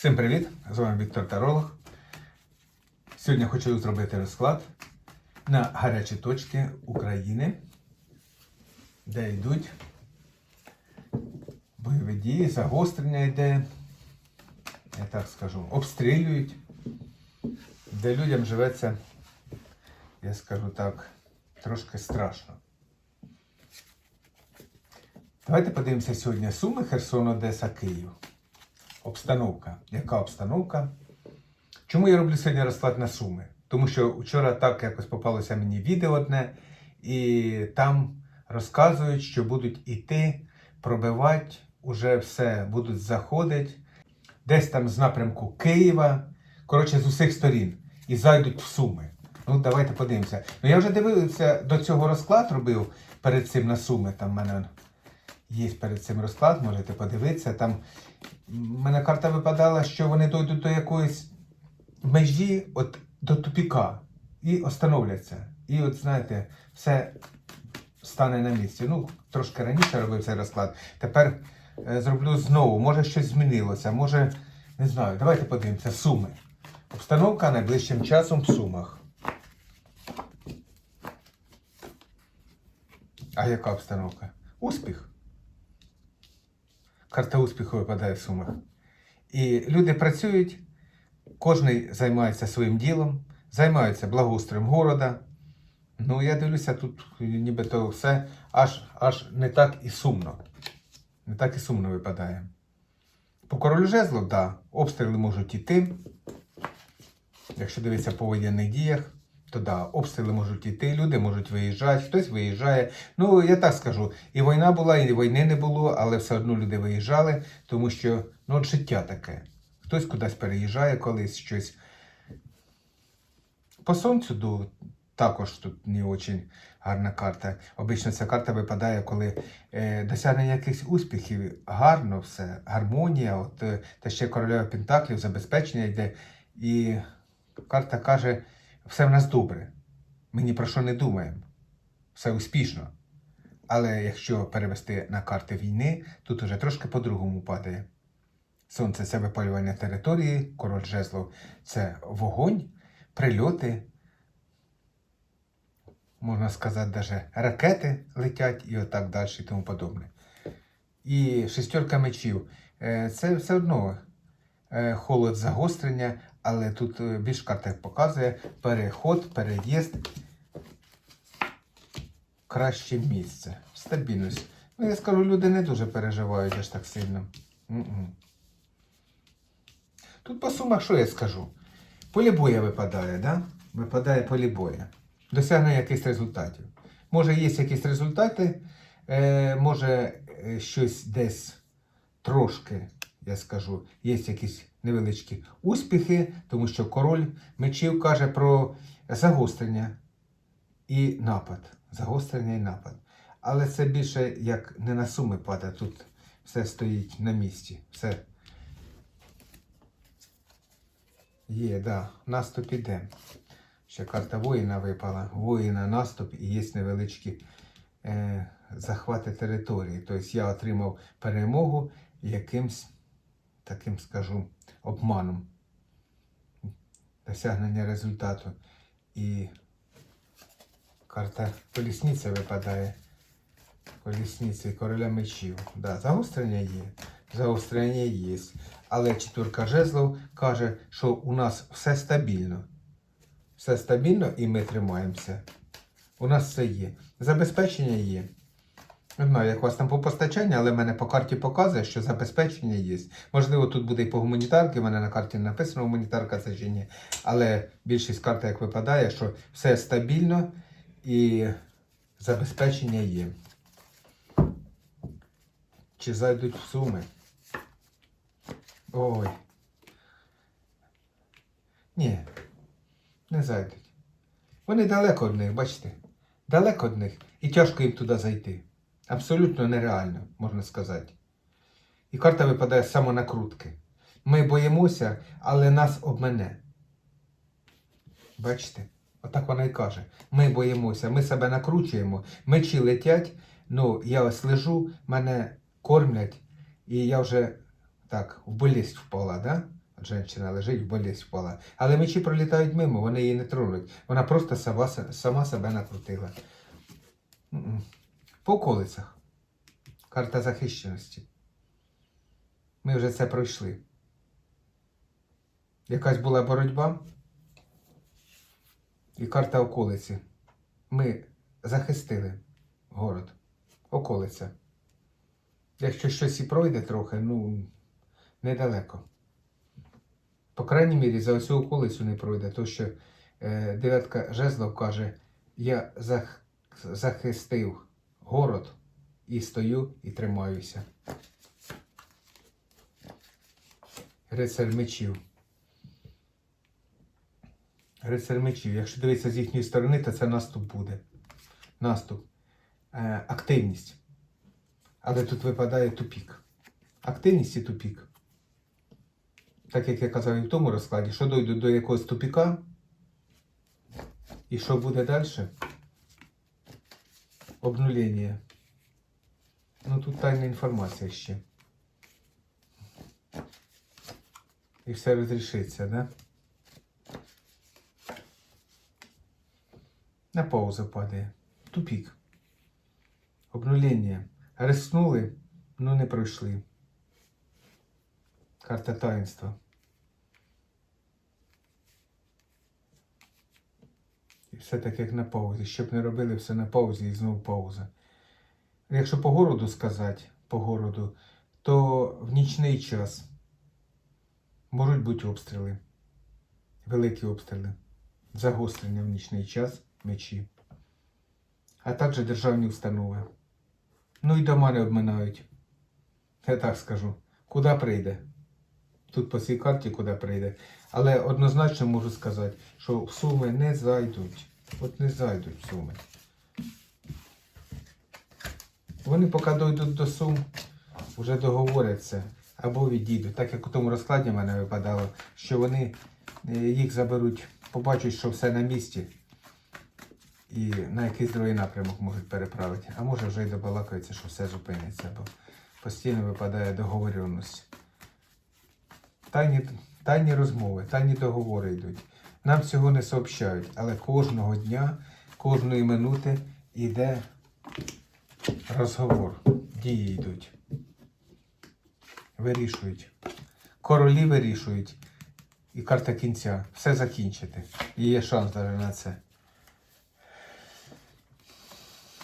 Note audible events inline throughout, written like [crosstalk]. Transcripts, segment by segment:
Всім привіт! З вами Віктор Таролог. Сьогодні хочу зробити розклад на гарячі точки України, де йдуть бойові дії, загострення йде, я так скажу, обстрілюють, де людям живеться, я скажу так, трошки страшно. Давайте подивимося сьогодні Суми, Херсон, Одеса, Київ. Обстановка. Яка обстановка? Чому я роблю сьогодні розклад на суми? Тому що вчора так якось попалося мені відео одне, і там розказують, що будуть іти, пробивати, уже все будуть заходити, десь там з напрямку Києва, коротше, з усіх сторін, і зайдуть в суми. Ну, давайте подивимося. Ну, я вже дивився до цього розклад робив перед цим на суми. Там мене є перед цим розклад, можете подивитися. Там мене карта випадала, що вони дойдуть до якоїсь межі, от до тупіка, і остановляться. І от знаєте, все стане на місці. Ну, трошки раніше робив цей розклад. Тепер е, зроблю знову. Може щось змінилося, може, не знаю. Давайте подивимося. Суми. Обстановка найближчим часом в сумах. А яка обстановка? Успіх. Карта успіху випадає в сумах. І люди працюють, кожен займається своїм ділом, займаються благоустроєм города. Ну, я дивлюся, тут нібито все аж, аж не так і сумно. Не так і сумно випадає. По королю жезлов, так, да, обстріли можуть іти. Якщо дивитися по воєнних діях, то да, обстріли можуть іти, люди можуть виїжджати, хтось виїжджає. Ну, я так скажу, і війна була, і війни не було, але все одно люди виїжджали, тому що ну, от життя таке. Хтось кудись переїжджає колись щось. По сонцю ду, також тут не дуже гарна карта. Обично ця карта випадає, коли е, досягнення якихось успіхів, гарно все, гармонія, от, е, та ще королева Пентаклів, забезпечення йде. І карта каже, все в нас добре. Ми ні про що не думаємо. Все успішно. Але якщо перевести на карти війни, тут уже трошки по-другому падає. Сонце це випалювання території, король жезлов це вогонь, прильоти. Можна сказати, навіть ракети летять і отак далі і тому подобне. І шестерка мечів е, це все одно е, холод загострення, але тут е, більш карта показує переход, переїзд, краще місце, стабільність. Ну, я скажу, люди не дуже переживають аж так сильно. Тут по сумах що я скажу? Полі боя випадає, да? Випадає полі боя. Досягне якихось результатів. Може, є якісь результати, е, може е, щось десь трошки, я скажу, є якісь невеличкі успіхи, тому що король мечів каже про загострення і напад. Загострення і напад. Але це більше як не на суми падає, тут все стоїть на місці. Все Є, да, наступ іде. Ще карта воїна випала. Воїна наступ і є невеличкі е, захвати території. Тобто я отримав перемогу якимсь таким, скажу, обманом. Досягнення результату. І карта колісниця випадає. Колісниці короля мечів. Да, загострення є. Загострення є. Але четвірка жезлов каже, що у нас все стабільно. Все стабільно і ми тримаємося. У нас все є. Забезпечення є. Не знаю, як у вас там по постачанню, але в мене по карті показує, що забезпечення є. Можливо, тут буде і по гуманітарки, в мене на карті написано гуманітарка це чи ні. Але більшість карт як випадає, що все стабільно і забезпечення є. Чи зайдуть в суми? Ой. Ні, не зайдуть. Вони далеко від них, бачите? Далеко від них. І тяжко їм туди зайти. Абсолютно нереально, можна сказати. І карта випадає самонакрутки. Ми боїмося, але нас обмене. Бачите? Отак вона і каже. Ми боїмося, ми себе накручуємо, мечі летять, ну я ось лежу, мене кормлять, і я вже так в болість впала, да? Женщина лежить, в болість впала. Але мечі пролітають мимо, вони її не тронуть. Вона просто сама, сама себе накрутила. По околицях. Карта захищеності. Ми вже це пройшли. Якась була боротьба. І карта околиці. Ми захистили город. Околиця. Якщо щось і пройде трохи, ну, недалеко. По крайній мірі, за оцю околицю не пройде, то що е, дев'ятка жезлов каже, я зах, захистив город і стою і тримаюся. Рицар мечів. Рицар мечів. Якщо дивитися з їхньої сторони, то це наступ буде. Наступ. Е, активність. Але тут випадає тупік. Активність і тупік. Так як я казав і в тому розкладі, що дойду до якогось тупіка, і що буде далі? Обнулення. Ну тут тайна інформація ще. І все розрішиться, да? На паузу падає. Тупік. Обнулення. Риснули, ну не пройшли. Карта таїнства. Все так як на паузі. Щоб не робили все на паузі і знову пауза. Якщо по городу сказати, по городу, то в нічний час можуть бути обстріли. Великі обстріли. Загострення в нічний час мечі. А також державні установи. Ну і дома не обминають. Я так скажу. Куди прийде? Тут по цій карті куди прийде. Але однозначно можу сказати, що суми не зайдуть. От не зайдуть суми. Вони поки дойдуть до сум, вже договоряться або відійдуть. Так як у тому розкладі в мене випадало, що вони е, їх заберуть, побачать, що все на місці. І на якийсь другий напрямок можуть переправити. А може вже й добалакаються, що все зупиниться, бо постійно випадає договорюваність. Тайні, тайні розмови, тайні договори йдуть. Нам цього не сообщають, але кожного дня, кожної минути йде розговор. Дії йдуть. Вирішують. Королі вирішують. І карта кінця. Все закінчити. І є шанс навіть на це.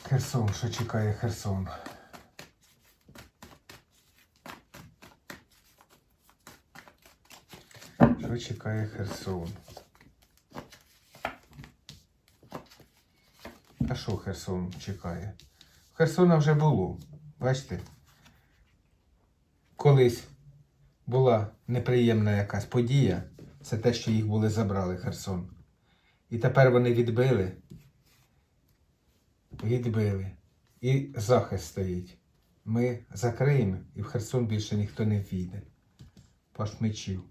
Херсон, що чекає Херсон? Що чекає Херсон? Що Херсон чекає? Херсона вже було. Бачите? Колись була неприємна якась подія. Це те, що їх були забрали Херсон. І тепер вони відбили. Відбили. І захист стоїть. Ми закриємо і в Херсон більше ніхто не війде. Паш мечів.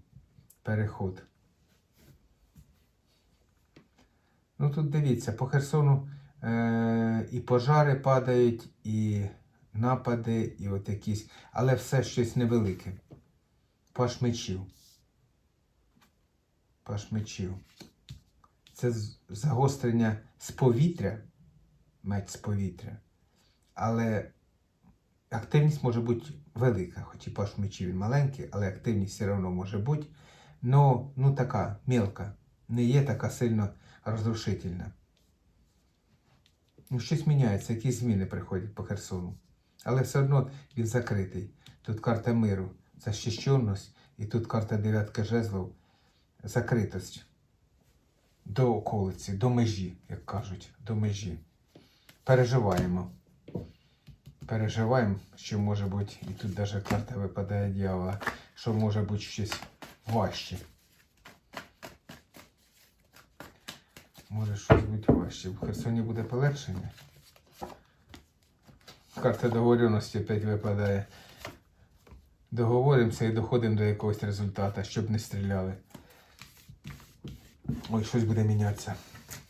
Переход. Ну тут дивіться, по Херсону і пожари падають, і напади, і от якісь, але все щось невелике. Паш мечів. Паш мечів. Це загострення з повітря, меч з повітря. Але активність може бути велика, хоч і паш мечів маленький, але активність все одно може бути. Но, ну така мелка, не є така сильно розрушительна. Ну, щось міняється, якісь зміни приходять по Херсону. Але все одно він закритий. Тут карта миру, захищеність, і тут карта дев'ятка жезлов, закритость. До околиці, до межі, як кажуть, до межі. Переживаємо. Переживаємо, що може бути, і тут навіть карта випадає дьявола, що може бути щось важче. Може щось бути важче. В Херсоні буде полегшення. Карта договореності опять випадає. Договоримося і доходимо до якогось результату, щоб не стріляли. Ой, щось буде мінятися.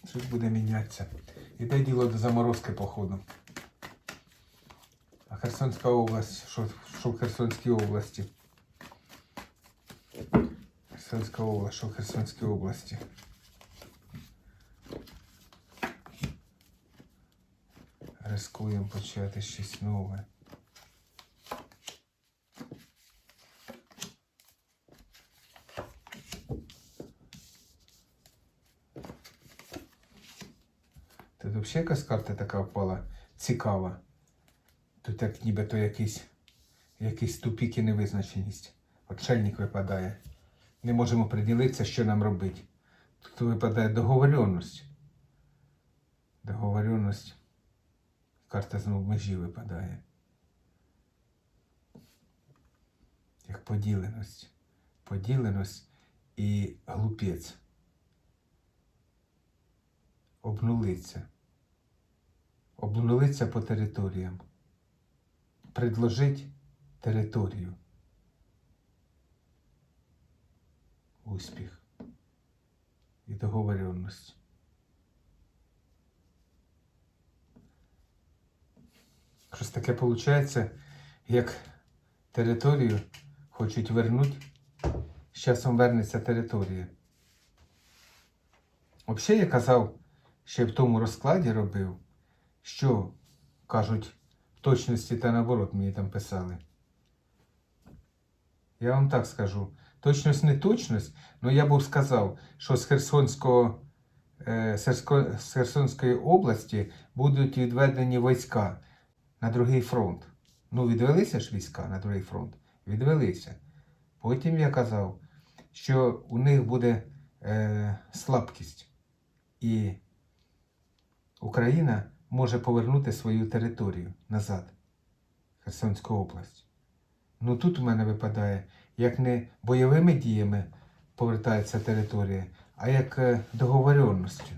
Щось буде мінятися. Іде діло до заморозки, походу. А Херсонська область, що, що в Херсонській області? Херсонська область, що в Херсонській області. Рискуємо почати щось нове. Тут взагалі якась карта така впала цікава. Тут як нібито якийсь, якийсь тупік і невизначеність. Отшельник випадає. Не можемо приділитися, що нам робити. Тут випадає договоренність. Договоренність. Карта знову в межі випадає. Як поділеність. Поділеність і глупець. Обнулиться. Обнулиться по територіям. Предложить територію. Успіх і договоренність. Щось таке виходить, як територію хочуть вернути, з часом вернеться територія. Взагалі я казав, ще в тому розкладі робив, що кажуть в точності та наоборот мені там писали. Я вам так скажу. Точність не точність, але я б сказав, що з Херсонського, е, з Херсонської області будуть відведені війська на другий фронт. Ну, відвелися ж війська на другий фронт. Відвелися. Потім я казав, що у них буде е, слабкість. І Україна може повернути свою територію назад, Херсонську область. Ну тут у мене випадає, як не бойовими діями повертається територія, а як е, договоренністю.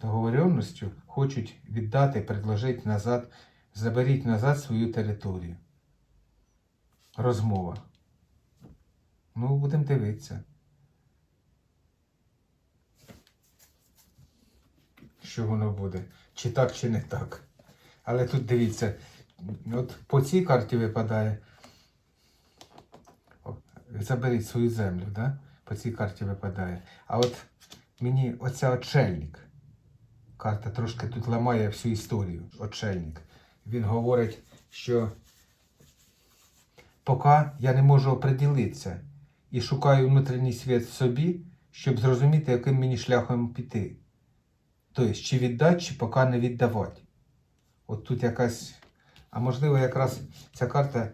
Договоренністю хочуть віддати, предложити назад, заберіть назад свою територію. Розмова. Ну, будемо дивитися. Що воно буде? Чи так, чи не так. Але тут дивіться, от по цій карті випадає. Заберіть свою землю, да? по цій карті випадає. А от мені оця отшельник. Карта трошки тут ламає всю історію. Отшельник. Він говорить, що поки я не можу оприділитися і шукаю внутрішній світ в собі, щоб зрозуміти, яким мені шляхом піти. Тобто, чи віддати, чи поки не віддавати. От тут якась. А можливо, якраз ця карта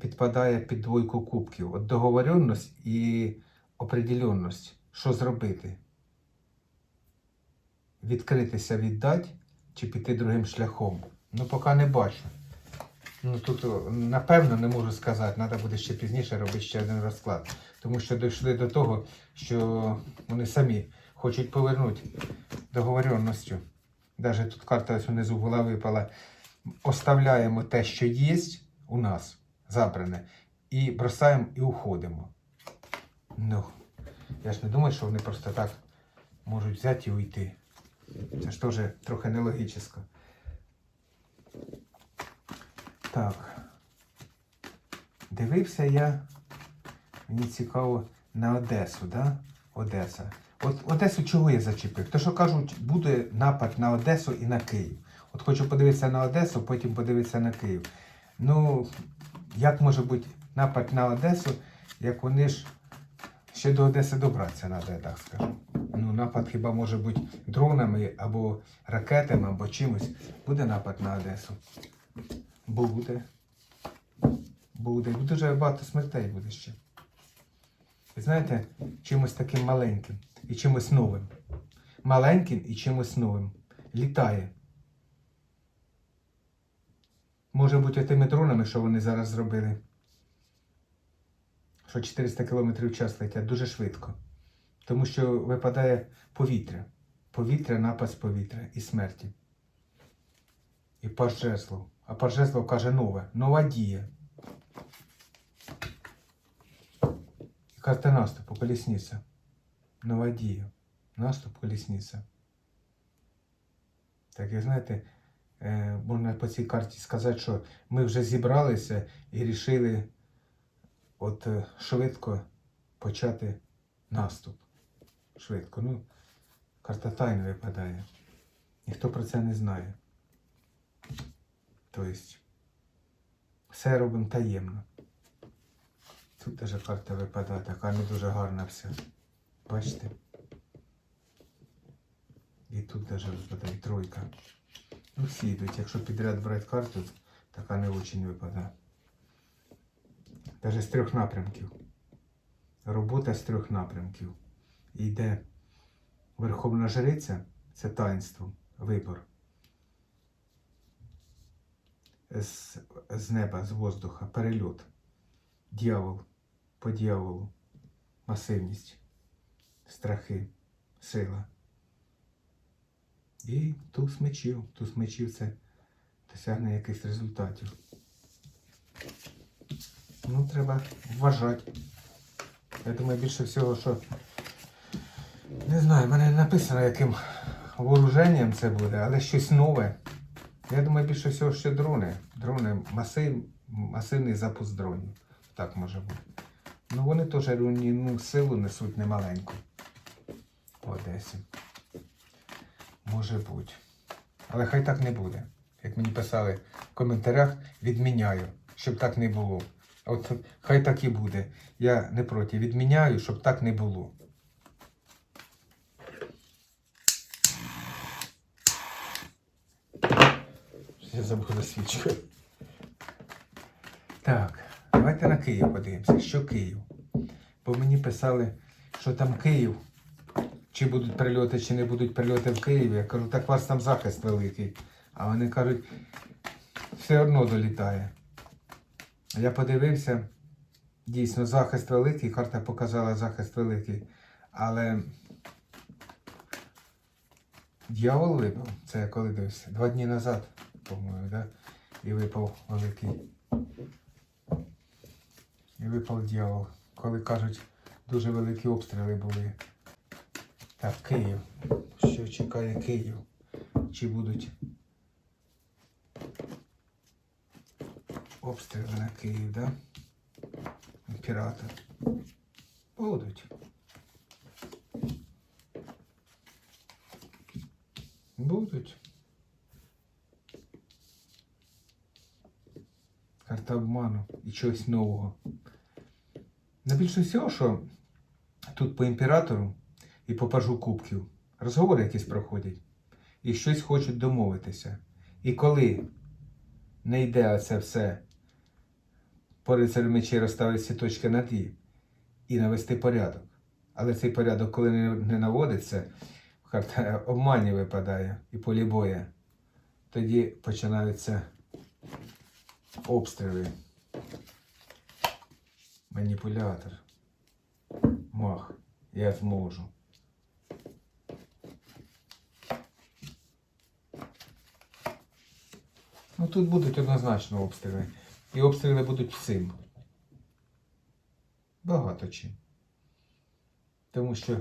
підпадає під двойку кубків. От договоренність і определенність. Що зробити? Відкритися, віддати чи піти другим шляхом. Ну, поки не бачу. Ну тут напевно не можу сказати, треба буде ще пізніше робити ще один розклад. Тому що дійшли до того, що вони самі хочуть повернути договоренністю. Навіть тут карта ось внизу була випала. Оставляємо те, що є у нас, забране, і бросаємо і уходимо. Ну, я ж не думаю, що вони просто так можуть взяти і уйти. Це ж теж трохи нелогічно. Так. Дивився я, мені цікаво, на Одесу, да? Одеса. От Одесу чого я зачепив? То, що кажуть, буде напад на Одесу і на Київ. От хочу подивитися на Одесу, потім подивитися на Київ. Ну, як може бути напад на Одесу, як вони ж ще до Одеси добратися треба, я так скажу. Ну, напад хіба може бути дронами або ракетами, або чимось. Буде напад на Одесу. Буде. Буде. Дуже багато смертей буде ще. І знаєте, чимось таким маленьким і чимось новим. Маленьким і чимось новим. Літає. Може бути тими дронами, що вони зараз зробили. Що 400 км в час летять дуже швидко. Тому що випадає повітря. Повітря, напад з повітря і смерті. І паж жезлов. А паж каже нове, нова дія. Карта наступу, колісниця. Нова дія. Наступ, колісниця. Так, як знаєте, е, можна по цій карті сказати, що ми вже зібралися і рішили от е, швидко почати наступ. Швидко. Ну, карта тайна випадає. Ніхто про це не знає. Тобто, все робимо таємно. Тут теж карта випадає, така не дуже гарна вся. Бачите? І тут теж випадає тройка. Ну, всі йдуть. Якщо підряд брати карту, така не очень випадає. Даже з трьох напрямків. Робота з трьох напрямків. Йде Верховна Жриця це таїнство, вибор. З, з неба, з воздуха, перельот. Дьявол по дьяволу. Масивність, страхи, сила. І туз мечів. Туз мечів це досягнення якихось результатів. Ну, треба вважати. Я думаю, більше всього, що не знаю, в мене написано, яким вооруженням це буде, але щось нове. Я думаю, більше всього, що дрони. Дрони, масив, масивний запуск дронів. Так може бути. Ну вони теж руйнівну силу несуть немаленьку. В Одесі. Може бути. Але хай так не буде. Як мені писали в коментарях, відміняю, щоб так не було. От хай так і буде. Я не проти. Відміняю, щоб так не було. Я забув свічку. Так, давайте на Київ подивимося. Що Київ? Бо мені писали, що там Київ. Чи будуть прильоти, чи не будуть прильоти в Києві. Я кажу, так у вас там захист великий. А вони кажуть, все одно долітає. Я подивився, дійсно, захист великий, карта показала захист великий. Але дьявол випав, це я коли дивився, два дні назад, по-моєму, да? і випав великий. І випав дьявол. Коли кажуть, дуже великі обстріли були. Так, Київ. Що чекає Київ? Чи будуть обстріли на Київ, да? Імператор. Будуть. Будуть. Карта обману і чогось нового. Найбільше всього, що тут по імператору і по пажу кубків розговори якісь проходять і щось хочуть домовитися. І коли не йде оце все по рицарю мечі розставити всі точки над «і» і навести порядок. Але цей порядок, коли не, наводиться, карта обмані випадає і полі боя, тоді починаються обстріли. Маніпулятор. Мах. Я зможу. Ну тут будуть однозначно обстріли. І обстріли будуть всім. Багато чим. Тому що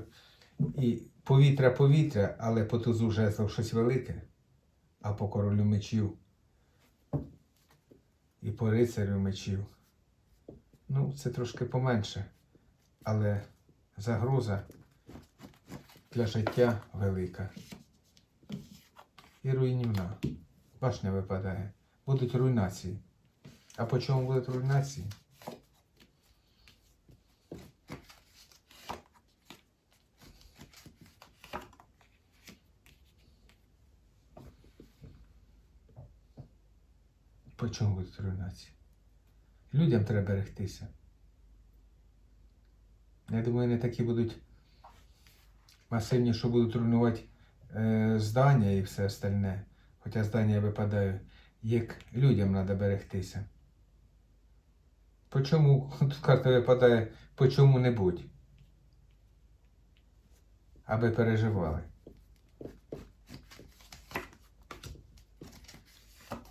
і повітря повітря, але по тузу жезлов щось велике, а по королю мечів і по рицарю мечів. Ну, це трошки поменше, але загроза для життя велика. І руйнівна. Башня випадає. Будуть руйнації. А по чому будуть руйнації? По чому будуть руйнації? Людям треба берегтися. Я думаю, не такі будуть масивні, що будуть руйнувати е, здання і все остальне. Хоча здання випадають, як людям треба берегтися. По чому [laughs] тут карта випадає по чому-небудь? Аби переживали.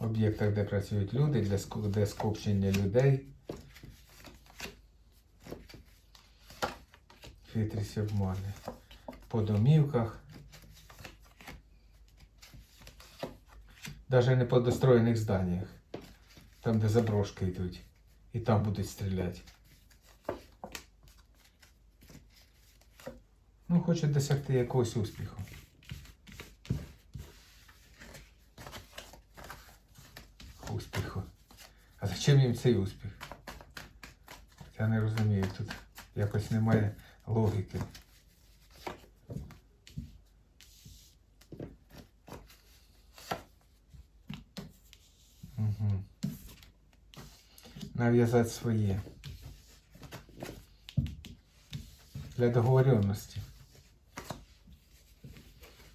Об'єктах, де працюють люди, де скупчення людей. Хитрість обмани. По домівках. Даже не по достроєних зданнях. Там, де заброшки йдуть. І там будуть стріляти. Ну, хочуть досягти якогось. Успіху. А цей успіх? Я не розумію, тут якось немає логіки. Угу. Нав'язати своє. Для договоренності.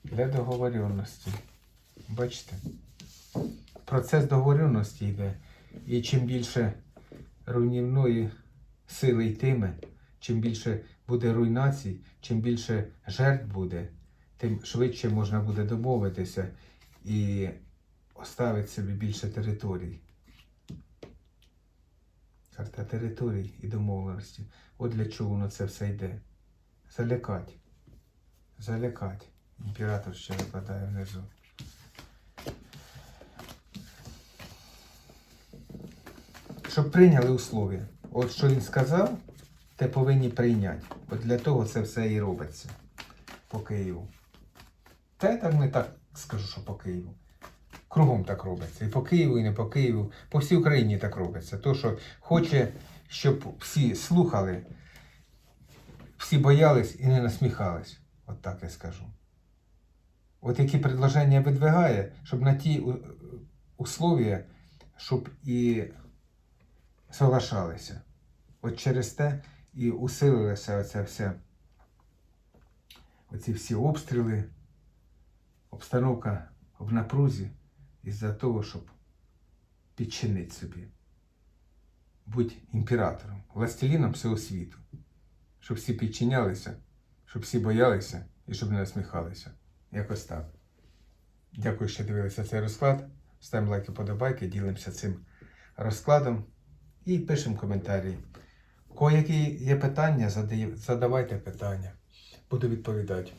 Для договоренності. Бачите? Процес договоренності йде. І чим більше руйнівної сили йтиме, чим більше буде руйнацій, чим більше жертв буде, тим швидше можна буде домовитися і оставити собі більше територій. Карта територій і домовленості. От для чого воно це все йде. Залякать. Залякать. Імператор ще випадає внизу. Щоб прийняли условия. От що він сказав, те повинні прийняти. От для того це все і робиться по Києву. Та я так не так скажу, що по Києву. Кругом так робиться. І по Києву, і не по Києву. По всій Україні так робиться. То, що хоче, щоб всі слухали, всі боялись і не насміхались. От так я скажу. От які предложення видвигає, щоб на ті у- условия, щоб і соглашалися. От через те і усилилося оце все. Оці всі обстріли, обстановка в напрузі із-за того, щоб підчинити собі. Будь імператором, властеліном всього світу. Щоб всі підчинялися, щоб всі боялися і щоб не насміхалися. Якось так. Дякую, що дивилися цей розклад. Ставимо лайки, подобайки, ділимося цим розкладом і пишемо коментарі. Коякі є питання, задавайте питання. Буду відповідати.